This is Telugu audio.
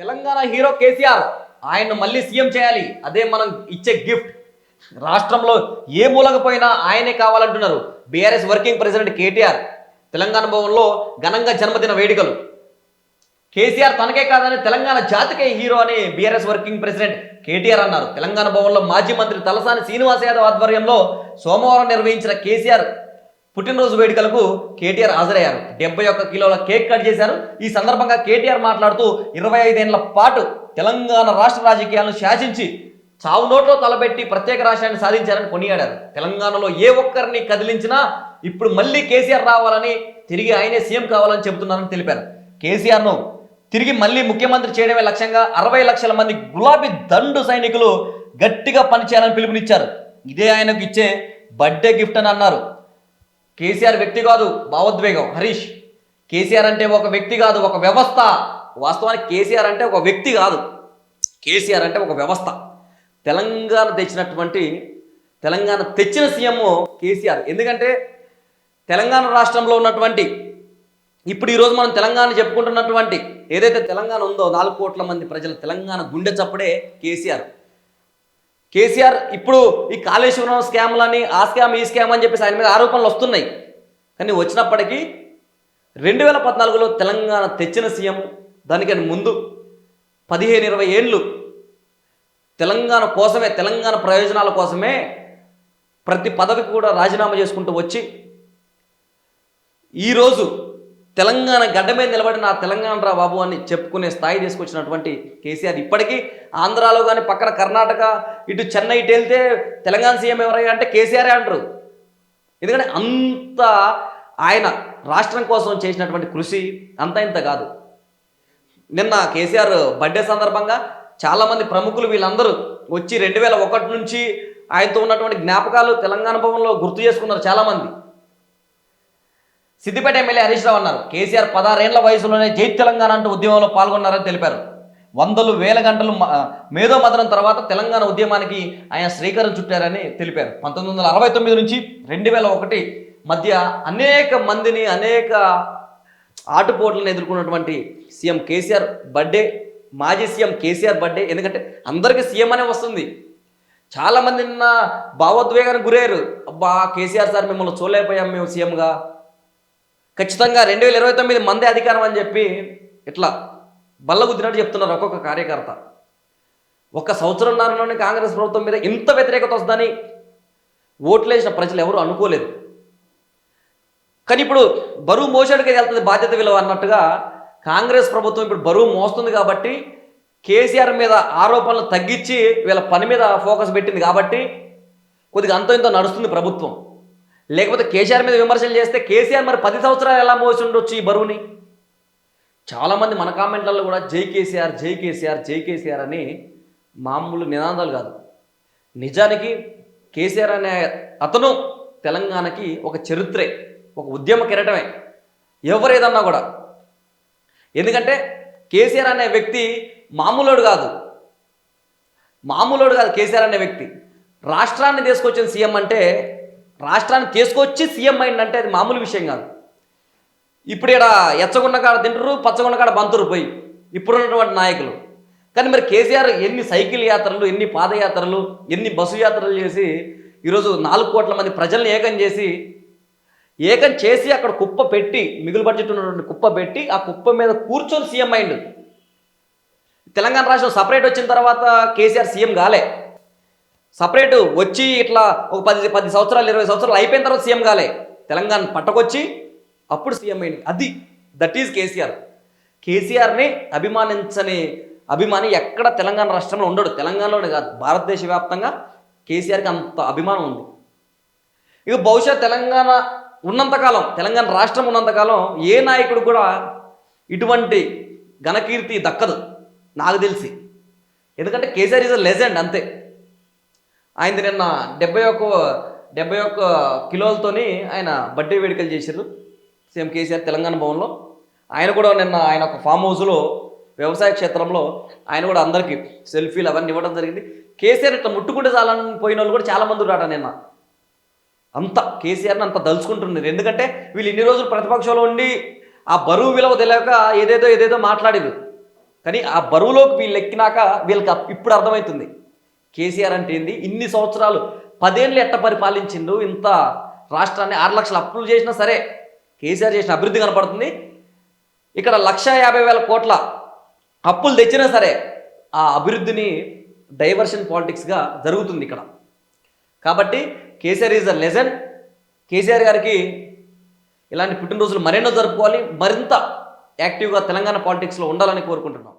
తెలంగాణ హీరో కేసీఆర్ ఆయన్ను మళ్ళీ సీఎం చేయాలి. అదే మనం ఇచ్చే గిఫ్ట్. రాష్ట్రంలో ఏ మూలకపోయినా ఆయనే కావాలంటున్నారు BRS working president KTR. Telangana భవన్లో ఘనంగా జన్మదిన వేడుకలు. కేసీఆర్ తనకే కాదని తెలంగాణ జాతికే హీరో అని బీఆర్ఎస్ వర్కింగ్ ప్రెసిడెంట్ కేటీఆర్ అన్నారు. తెలంగాణ భవన్లో మాజీ మంత్రి తలసాని శ్రీనివాస్ యాదవ్ ఆధ్వర్యంలో సోమవారం నిర్వహించిన కేసీఆర్ పుట్టినరోజు వేడుకలకు కేటీఆర్ హాజరయ్యారు. డెబ్బై ఒక్క కిలోల కేక్ కట్ చేశారు. ఈ సందర్భంగా కేటీఆర్ మాట్లాడుతూ ఇరవై ఐదేళ్ళ పాటు తెలంగాణ రాష్ట్ర రాజకీయాలను శాసించి చావు నోట్లో తలబెట్టి ప్రత్యేక రాష్ట్రాన్ని సాధించారని కొనియాడారు. తెలంగాణలో ఏ ఒక్కరిని కదిలించినా ఇప్పుడు మళ్ళీ కేసీఆర్ రావాలని తిరిగి ఆయనే సీఎం కావాలని చెబుతున్నారని తెలిపారు. కేసీఆర్ను తిరిగి మళ్ళీ ముఖ్యమంత్రి చేయడమే లక్ష్యంగా అరవై లక్షల మంది గులాబీ దండు సైనికులు గట్టిగా పనిచేయాలని పిలుపునిచ్చారు. ఇదే ఆయనకు ఇచ్చే బర్త్డే గిఫ్ట్ అని అన్నారు. కేసీఆర్ వ్యక్తి కాదు భావోద్వేగం. హరీష్ కేసీఆర్ అంటే ఒక వ్యక్తి కాదు ఒక వ్యవస్థ. వాస్తవానికి కేసీఆర్ అంటే ఒక వ్యక్తి కాదు. కేసీఆర్ అంటే ఒక వ్యవస్థ. తెలంగాణ తెచ్చినటువంటి తెలంగాణ తెచ్చిన సీఎం కేసీఆర్. ఎందుకంటే తెలంగాణ రాష్ట్రంలో ఉన్నటువంటి ఇప్పుడు ఈరోజు మనం తెలంగాణ చెప్పుకుంటున్నటువంటి ఏదైతే తెలంగాణ ఉందో నాలుగు కోట్ల మంది ప్రజల తెలంగాణ గుండె చప్పుడే కేసీఆర్. కేసీఆర్ ఇప్పుడు ఈ కాళేశ్వరం స్కామ్లని ఆ స్కామ్ ఈ స్కామ్ అని చెప్పేసి ఆయన మీద ఆరోపణలు వస్తున్నాయి. కానీ వచ్చినప్పటికీ రెండు వేల పద్నాలుగులో తెలంగాణ తెచ్చిన సీఎం దానికని ముందు పదిహేను ఇరవై ఏళ్ళు తెలంగాణ కోసమే తెలంగాణ ప్రయోజనాల కోసమే ప్రతి పదవికి కూడా రాజీనామా చేసుకుంటూ వచ్చి ఈరోజు తెలంగాణ గడ్డ మీద నిలబడిన ఆ తెలంగాణ రా బాబు అని చెప్పుకునే స్థాయి తీసుకొచ్చినటువంటి కేసీఆర్ ఇప్పటికీ ఆంధ్రాలో కానీ పక్కన కర్ణాటక ఇటు చెన్నై ఇటు వెళ్తే తెలంగాణ సీఎం ఎవరయ్యా అంటే కేసీఆర్ అంటారు. ఎందుకంటే అంత ఆయన రాష్ట్రం కోసం చేసినటువంటి కృషి అంత ఇంత కాదు. నిన్న కేసీఆర్ బర్త్డే సందర్భంగా చాలామంది ప్రముఖులు వీళ్ళందరూ వచ్చి రెండు వేల ఒకటి నుంచి ఆయనతో ఉన్నటువంటి జ్ఞాపకాలు తెలంగాణ భవన్లో గుర్తు చేసుకున్నారు చాలామంది. సిద్దిపేట ఎమ్మెల్యే హరీష్ రావు అన్నారు. కేసీఆర్ పదహారేళ్ళ వయసులోనే జై తెలంగాణ అంటూ ఉద్యమంలో పాల్గొన్నారని తెలిపారు. వందలు వేల గంటలు మేధో మదనం తర్వాత తెలంగాణ ఉద్యమానికి ఆయన శ్రీకారం చుట్టారని తెలిపారు. పంతొమ్మిది వందల అరవై తొమ్మిది నుంచి రెండు వేల ఒకటి మధ్య అనేక మందిని అనేక ఆటుపోట్లను ఎదుర్కొన్నటువంటి సీఎం కేసీఆర్ బర్త్డే మాజీ సీఎం కేసీఆర్ బర్త్డే. ఎందుకంటే అందరికీ సీఎం అనే వస్తుంది. చాలామంది నిన్న భావోద్వేగానికి గురయ్యారు. అబ్బా కేసీఆర్ సార్ మిమ్మల్ని చూడలేకపోయాం మేము సీఎంగా. ఖచ్చితంగా రెండు వేల ఇరవై తొమ్మిది మందే అధికారం అని చెప్పి ఇట్లా బల్లగుద్దినట్టు చెప్తున్నారు ఒక్కొక్క కార్యకర్త. ఒక సంవత్సరంన్నరలోనే కాంగ్రెస్ ప్రభుత్వం మీద ఇంత వ్యతిరేకత వస్తుందని ఓట్లేసిన ప్రజలు ఎవరు అనుకోలేదు. కానీ ఇప్పుడు బరువు మోసాడికి వెళ్తుంది బాధ్యత విలువ అన్నట్టుగా కాంగ్రెస్ ప్రభుత్వం ఇప్పుడు బరువు మోస్తుంది కాబట్టి కేసీఆర్ మీద ఆరోపణలు తగ్గించి వీళ్ళ పని మీద ఫోకస్ పెట్టింది కాబట్టి కొద్దిగా అంతో ఇంత నడుస్తుంది ప్రభుత్వం. లేకపోతే కేసీఆర్ మీద విమర్శలు చేస్తే కేసీఆర్ మరి పది సంవత్సరాలు ఎలా మోసి ఉండొచ్చు ఈ బరువుని? చాలామంది మన కామెంట్లలో కూడా జై కేసీఆర్ జై కేసీఆర్ జై కేసీఆర్ అని మామూలు నినాదాలు కాదు. నిజానికి కేసీఆర్ అనే అతను తెలంగాణకి ఒక చరిత్రే ఒక ఉద్యమ కిరటమే. ఎవరేదన్నా కూడా. ఎందుకంటే కేసీఆర్ అనే వ్యక్తి మామూలోడు కాదు. మామూలోడు కాదు కేసీఆర్ అనే వ్యక్తి. రాష్ట్రాన్ని తీసుకొచ్చిన సీఎం అంటే రాష్ట్రాన్ని తీసుకొచ్చి సీఎం అయిందంటే అది మామూలు విషయం కాదు. ఇప్పుడు ఇక్కడ ఎచ్చగున్న కాడ తింటారు పచ్చగున్న కాడ బంతురు పోయి ఇప్పుడున్నటువంటి నాయకులు. కానీ మరి కేసీఆర్ ఎన్ని సైకిల్ యాత్రలు ఎన్ని పాదయాత్రలు ఎన్ని బస్సు యాత్రలు చేసి ఈరోజు నాలుగు కోట్ల మంది ప్రజల్ని ఏకం చేసి ఏకం చేసి అక్కడ కుప్ప పెట్టి మిగులు బడ్జెట్ ఉన్నటువంటి కుప్ప పెట్టి ఆ కుప్ప మీద కూర్చొని సీఎం అయిండు. తెలంగాణ రాష్ట్రం సపరేట్ వచ్చిన తర్వాత కేసీఆర్ సీఎం కాలే. సపరేట్ వచ్చి ఇట్లా ఒక పది పది సంవత్సరాలు ఇరవై సంవత్సరాలు అయిపోయిన తర్వాత సీఎం కాలే. తెలంగాణ పట్టకొచ్చి అప్పుడు సీఎం అయింది. అది దట్ ఈజ్ కేసీఆర్. కేసీఆర్ని అభిమానించని అభిమాని ఎక్కడ తెలంగాణ రాష్ట్రంలో ఉండడు. తెలంగాణలోనే కాదు భారతదేశ వ్యాప్తంగా కేసీఆర్కి అంత అభిమానం ఉంది. ఇక బహుశా తెలంగాణ ఉన్నంతకాలం తెలంగాణ రాష్ట్రం ఉన్నంతకాలం ఏ నాయకుడు కూడా ఇటువంటి ఘనకీర్తి దక్కదు. నాకు తెలిసి. ఎందుకంటే కేసీఆర్ ఈజ్ అ లెజెండ్ అంతే. ఆయనది నిన్న డెబ్బై ఒక్క డెబ్బై ఒక్క కిలోలతోని ఆయన బర్త్డే వేడుకలు చేశారు సీఎం కేసీఆర్ తెలంగాణ భవన్లో. ఆయన కూడా నిన్న ఆయన ఒక ఫామ్ హౌస్లో వ్యవసాయ క్షేత్రంలో ఆయన కూడా అందరికీ సెల్ఫీలు అవన్నీ ఇవ్వడం జరిగింది. కేసీఆర్ ఇట్లా ముట్టుకుంటే చాలని పోయిన వాళ్ళు కూడా చాలామంది రాట నిన్న. అంత కేసీఆర్ని అంత దలుచుకుంటున్నారు. ఎందుకంటే వీళ్ళు ఇన్ని రోజులు ప్రతిపక్షంలో ఉండి ఆ బరువు విలువ తెలియక ఏదేదో ఏదేదో మాట్లాడేది కానీ ఆ బరువులోకి వీళ్ళు ఎక్కినాక వీళ్ళకి ఇప్పుడు అర్థమవుతుంది. కేసీఆర్ అంటే ఏంది? ఇన్ని సంవత్సరాలు పదేళ్ళు ఎట్ట పరిపాలించిండు? ఇంత రాష్ట్రాన్ని ఆరు లక్షల అప్పులు చేసినా సరే కేసీఆర్ చేసిన అభివృద్ధి కనపడుతుంది. ఇక్కడ లక్ష యాభై వేల కోట్ల అప్పులు తెచ్చినా సరే ఆ అభివృద్ధిని డైవర్షన్ పాలిటిక్స్గా జరుగుతుంది ఇక్కడ. కాబట్టి KCR is a legend. KCR గారికి ఇలాంటి పుట్టినరోజులు మరెన్నో జరుపుకోవాలి. మరింత యాక్టివ్గా తెలంగాణ పాలిటిక్స్లో ఉండాలని కోరుకుంటున్నాం.